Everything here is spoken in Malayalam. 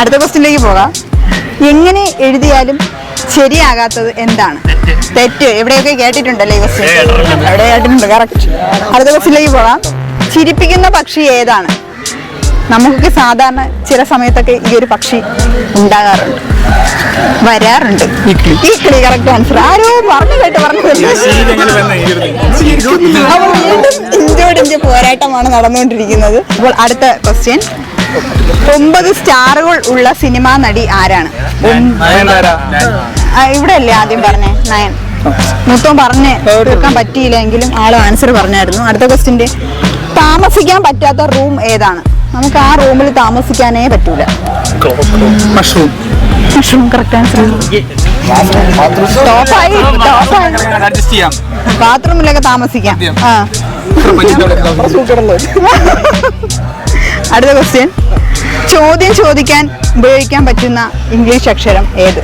അടുത്ത ക്വസ്റ്റിനിലേക്ക് പോകാം. എങ്ങനെ എഴുതിയാലും ശരിയാകാത്തത് എന്താണ്? തെറ്റ്. എവിടെയൊക്കെ കേട്ടിട്ടുണ്ടല്ലേ ഈ ക്വസ്റ്റ്യൻ? എവിടെ കേട്ടിട്ടുണ്ട്? കറക്റ്റ് അടുത്ത ക്വസ്റ്റിലേക്ക് പോകാം. ചിരിപ്പിക്കുന്ന പക്ഷി ഏതാണ്? നമുക്കൊക്കെ സാധാരണ ചില സമയത്തൊക്കെ ഈ ഒരു പക്ഷി ഉണ്ടാകാറുണ്ട്. വരാറുണ്ട്. ഈ കിളി കറക്റ്റ് ആൻസർ ആരോ പറഞ്ഞു കേട്ട് പറഞ്ഞു കേട്ടു. അപ്പോൾ വീണ്ടും ഇഞ്ചോട് ഇഞ്ച് പോരാട്ടമാണ് നടന്നുകൊണ്ടിരിക്കുന്നത്. അപ്പോൾ അടുത്ത ക്വസ്റ്റ്യൻ. ഒമ്പത് സ്റ്റാറുകൾ ഉള്ള സിനിമാ നടി ആരാണ്? ഇവിടെ അല്ലേ ആദ്യം പറഞ്ഞേ? നയൻ. മൊത്തം പറഞ്ഞ് തീർക്കാൻ പറ്റിയില്ല എങ്കിലും ആൾ ആൻസർ പറഞ്ഞായിരുന്നു. അടുത്ത ക്വസ്റ്റിന്റെ താമസിക്കാൻ പറ്റാത്ത റൂം ഏതാണ്? നമുക്ക് ആ റൂമിൽ താമസിക്കാനേ പറ്റൂല. മഷ്റൂം മഷ്റൂം കറക്റ്റ് ആൻസർ ടോപ്പായി ടോപ്പായി ബാത്റൂമിലൊക്കെ താമസിക്കാം. ആ. അടുത്ത ക്വസ്റ്റ്യൻ ചോദ്യം ചോദിക്കാൻ ഉപയോഗിക്കാൻ പറ്റുന്ന ഇംഗ്ലീഷ് അക്ഷരം ഏത്?